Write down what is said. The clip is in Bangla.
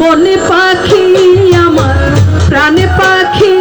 মনে পাখি আমার প্রাণে পাখি